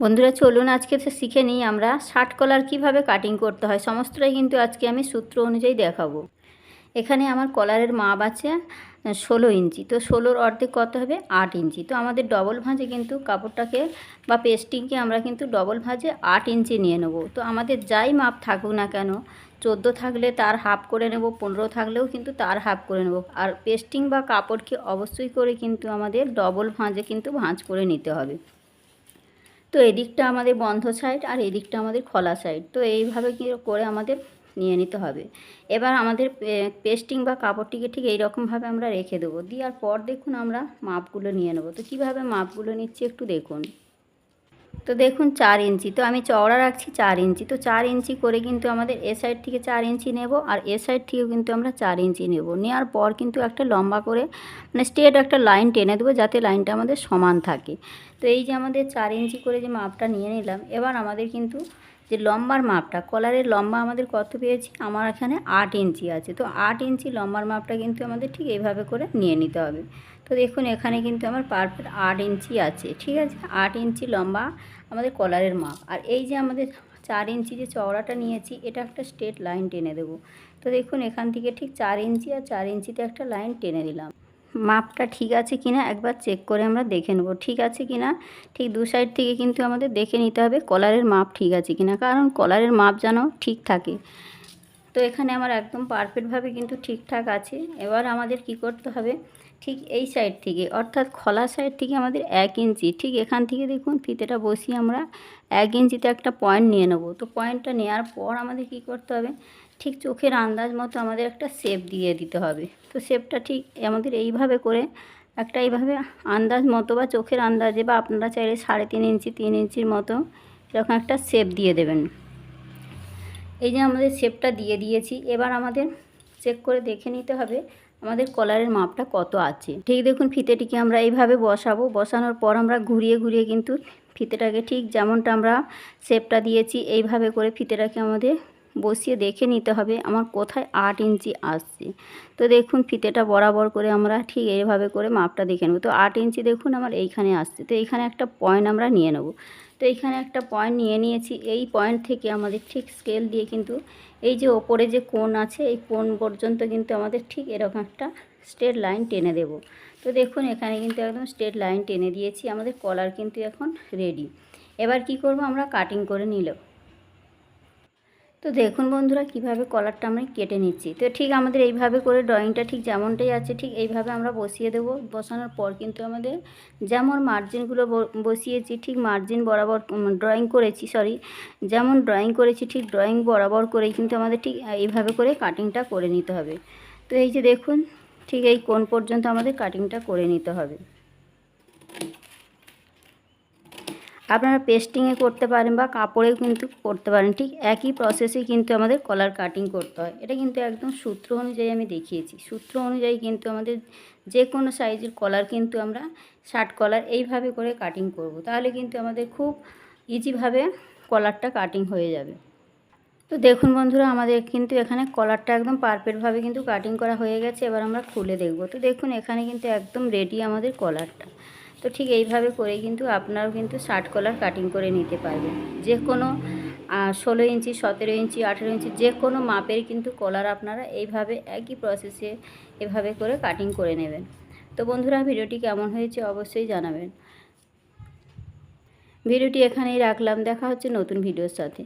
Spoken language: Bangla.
বন্ধুরা, চলুন আজকে শিখে নিই আমরা শার্ট কলার কীভাবে কাটিং করতে হয়। সমস্তটাই কিন্তু আজকে আমি সূত্র অনুযায়ী দেখাবো। এখানে আমার কলারের মাপ আছে ষোলো ইঞ্চি। তো ষোলোর অর্ধেক কত হবে? আট ইঞ্চি। তো আমাদের ডবল ভাঁজে কিন্তু কাপড়টাকে বা পেস্টিংকে আমরা কিন্তু ডবল ভাঁজে আট ইঞ্চি নিয়ে নেব। তো আমাদের যাই মাপ থাকুক না কেন, চোদ্দ থাকলে তার হাফ করে নেব, পনেরো থাকলেও কিন্তু তার হাফ করে নেব। আর পেস্টিং বা কাপড়কে অবশ্যই করে কিন্তু আমাদের ডবল ভাঁজে কিন্তু ভাঁজ করে নিতে হবে। তো এদিকটা আমাদের বন্ধ সাইড আর এদিকটা আমাদের খোলা সাইড তো এইভাবে কি করে আমাদের নিয়ে নিতে হবে? এবার আমাদের পেস্টিং বা কাপড়টিকে ঠিক এইরকমভাবে আমরা রেখে দেবো। আর পর দেখুন আমরা মাপগুলো নিয়ে নেব। তো কীভাবে মাপগুলো নিচ্ছি একটু দেখুন। তো দেখুন চার ইঞ্চি, তো আমি চওড়া রাখছি চার ইঞ্চি, তো চার ইঞ্চি করে কিন্তু আমাদের এ সাইড থেকে চার ইঞ্চি নেব আর এ সাইড থেকেও কিন্তু আমরা চার ইঞ্চি নেব। নেওয়ার পর কিন্তু একটা লম্বা করে মানে স্ট্রেট একটা লাইন টেনে দেবো যাতে লাইনটা আমাদের সমান থাকে। তো এই যে আমাদের চার ইঞ্চি করে যে মাপটা নিয়ে নিলাম, এবার আমাদের কিন্তু যে লম্বার মাপটা, কলারের লম্বা আমাদের কত পেয়েছি? আমার এখানে আট ইঞ্চি আছে। তো আট ইঞ্চি লম্বার মাপটা কিন্তু আমাদের ঠিক এইভাবে করে নিয়ে নিতে হবে। তো দেখুন, এখানে কিন্তু আমার পারফেক্ট আট ইঞ্চি আছে, ঠিক আছে? আট ইঞ্চি লম্বা আমাদের কলারের মাপ। আর এই যে আমাদের চার ইঞ্চি যে চওড়াটা নিয়েছি, এটা একটা স্ট্রেট লাইন টেনে দেবো। তো দেখুন, এখান থেকে ঠিক চার ইঞ্চি আর চার ইঞ্চিতে একটা লাইন টেনে দিলাম। মাপটা ঠিক আছে কিনা একবার চেক করে আমরা দেখে নেব। ঠিক আছে কিনা? ঠিক দু সাইড থেকে কিন্তু আমাদের দেখে নিতে হবে কলারের মাপ ঠিক আছে কিনা। কারণ কলারের মাপ যেন ঠিক থাকে। তো এখানে আমার একদম পারফেক্টভাবে কিন্তু ঠিকঠাক আছে। এবার আমাদের কি করতে হবে? ঠিক এই সাইড থেকে, অর্থাৎ খোলা সাইড থেকে আমাদের এক ইঞ্চি, ঠিক এখান থেকে দেখুন ফিতেটা বসিয়ে আমরা এক ইঞ্চিতে একটা পয়েন্ট নিয়ে নেব। তো পয়েন্টটা নেওয়ার পর আমাদের কি করতে হবে? ঠিক চোখের আন্দাজ মতো আমাদের একটা শেপ দিয়ে দিতে হবে। তো শেপটা ঠিক আমাদের এইভাবে করে একটা এইভাবে আন্দাজ মতো বা চোখের আন্দাজে বা আপনারা চাইলে সাড়ে তিন ইঞ্চি, তিন ইঞ্চির মতো এরকম একটা শেপ দিয়ে দেবেন। এই যে আমাদের শেপটা দিয়ে দিয়েছি, এবার আমাদের চেক করে দেখে নিতে হবে আমাদের কলারের মাপটা কত আছে। ঠিক দেখুন ফিতেটিকে আমরা এইভাবে বসাবো, বসানোর পর আমরা ঘুরিয়ে ঘুরিয়ে কিন্তু ফিতেটাকে ঠিক যেমনটা আমরা শেপটা দিয়েছি, এইভাবে করে ফিতেটাকে আমাদের বসিয়ে দেখে নিতে হবে আমার কোথায় আট ইঞ্চি আসছে। তো দেখুন ফিতেটা বরাবর করে আমরা ঠিক এইভাবে করে মাপটা দেখে নেব। তো আট ইঞ্চি দেখুন আমার এইখানে আসছে, তো এইখানে একটা পয়েন্ট আমরা নিয়ে নেব। তো এখানে একটা পয়েন্ট নিয়ে নিয়েছি। এই পয়েন্ট থেকে আমাদের ঠিক স্কেল দিয়ে কিন্তু এই যে ওপরে যে কোণ আছে, এই কোণ পর্যন্ত কিন্তু আমাদের ঠিক এরকম একটা স্ট্রেট লাইন টেনে দেব। তো দেখুন, এখানে কিন্তু একদম স্ট্রেট লাইন টেনে দিয়েছি। আমাদের কলার কিন্তু এখন রেডি এবার কি করব? আমরা কাটিং করে নিলাম তো দেখুন বন্ধুরা, কীভাবে কলারটা আমরা কেটে নিচ্ছি। তো ঠিক আমাদের এইভাবে করে ড্রয়িংটা ঠিক যেমনটাই আছে, ঠিক এইভাবে আমরা বসিয়ে দেব। বসানোর পর কিন্তু আমাদের যেমন মার্জিনগুলো বসিয়েছি, ঠিক মার্জিন বরাবর ড্রয়িং করেছি সরি যেমন ড্রয়িং করেছি, ঠিক ড্রয়িং বরাবর করেই কিন্তু আমাদের ঠিক এইভাবে করে কাটিংটা করে নিতে হবে। তো এই যে দেখুন, ঠিক এই কোন পর্যন্ত আমাদের কাটিংটা করে নিতে হবে। আপনারা পেস্টিংয়ে করতে পারেন বা কাপড়েও কিন্তু করতে পারেন। ঠিক একই প্রসেসে কিন্তু আমাদের কলার কাটিং করতে হয়। এটা কিন্তু একদম সূত্র অনুযায়ী আমি দেখিয়েছি। সূত্র অনুযায়ী কিন্তু আমাদের যে কোনো সাইজের কলার কিন্তু আমরা শার্ট কলার এইভাবে করে কাটিং করব। তাহলে কিন্তু আমাদের খুব ইজিভাবে কলারটা কাটিং হয়ে যাবে। তো দেখুন বন্ধুরা, আমাদের কিন্তু এখানে কলারটা একদম পারফেক্টভাবে কিন্তু কাটিং করা হয়ে গেছে। এবার আমরা খুলে দেখব। তো দেখুন এখানে কিন্তু একদম রেডি আমাদের কলারটা তো ঠিক এইভাবে করে কিন্তু আপনারাও কিন্তু শার্ট কলার কাটিং করে নিতে পারবেন। যে কোনো ষোলো ইঞ্চি, সতেরো ইঞ্চি, আঠেরো ইঞ্চি যে কোনো মাপের কিন্তু কলার আপনারা এইভাবে একই প্রসেসে এভাবে করে কাটিং করে নেবেন। তো বন্ধুরা, ভিডিওটি কেমন হয়েছে অবশ্যই জানাবেন। ভিডিওটি এখানেই রাখলাম। দেখা হচ্ছে নতুন ভিডিওর সাথে।